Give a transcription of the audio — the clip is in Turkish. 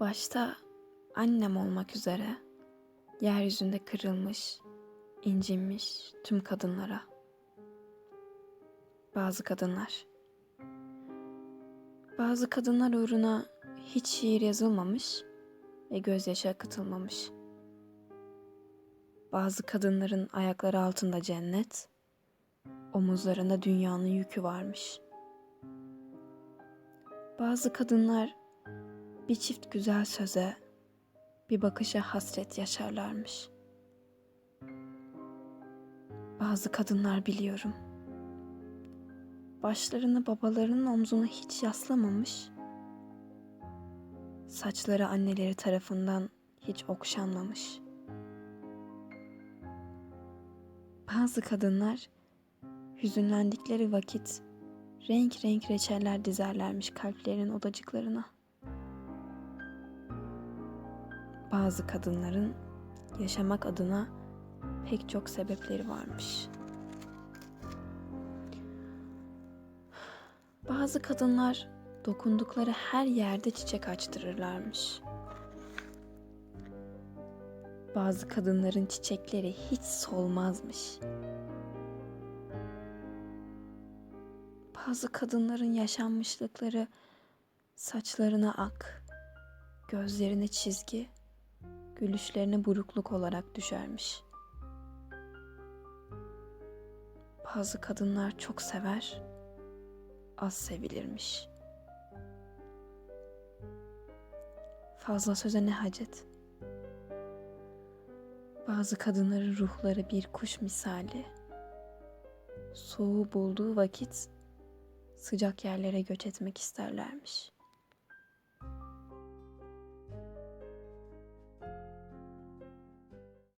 Başta annem olmak üzere yeryüzünde kırılmış, incinmiş tüm kadınlara. Bazı kadınlar. Bazı kadınlar uğruna hiç şiir yazılmamış ve gözyaşı akıtılmamış. Bazı kadınların ayakları altında cennet, omuzlarında dünyanın yükü varmış. Bazı kadınlar bir çift güzel söze, bir bakışa hasret yaşarlarmış. Bazı kadınlar biliyorum. Başlarını babalarının omzuna hiç yaslamamış. Saçları anneleri tarafından hiç okşanmamış. Bazı kadınlar hüzünlendikleri vakit renk renk reçeller dizerlermiş kalplerinin odacıklarına. Bazı kadınların yaşamak adına pek çok sebepleri varmış. Bazı kadınlar dokundukları her yerde çiçek açtırırlarmış. Bazı kadınların çiçekleri hiç solmazmış. Bazı kadınların yaşanmışlıkları saçlarına ak, gözlerine çizgi, gülüşlerine burukluk olarak düşermiş. Bazı kadınlar çok sever, az sevilirmiş. Fazla söze ne hacet? Bazı kadınların ruhları bir kuş misali. Soğuğu bulduğu vakit sıcak yerlere göç etmek isterlermiş.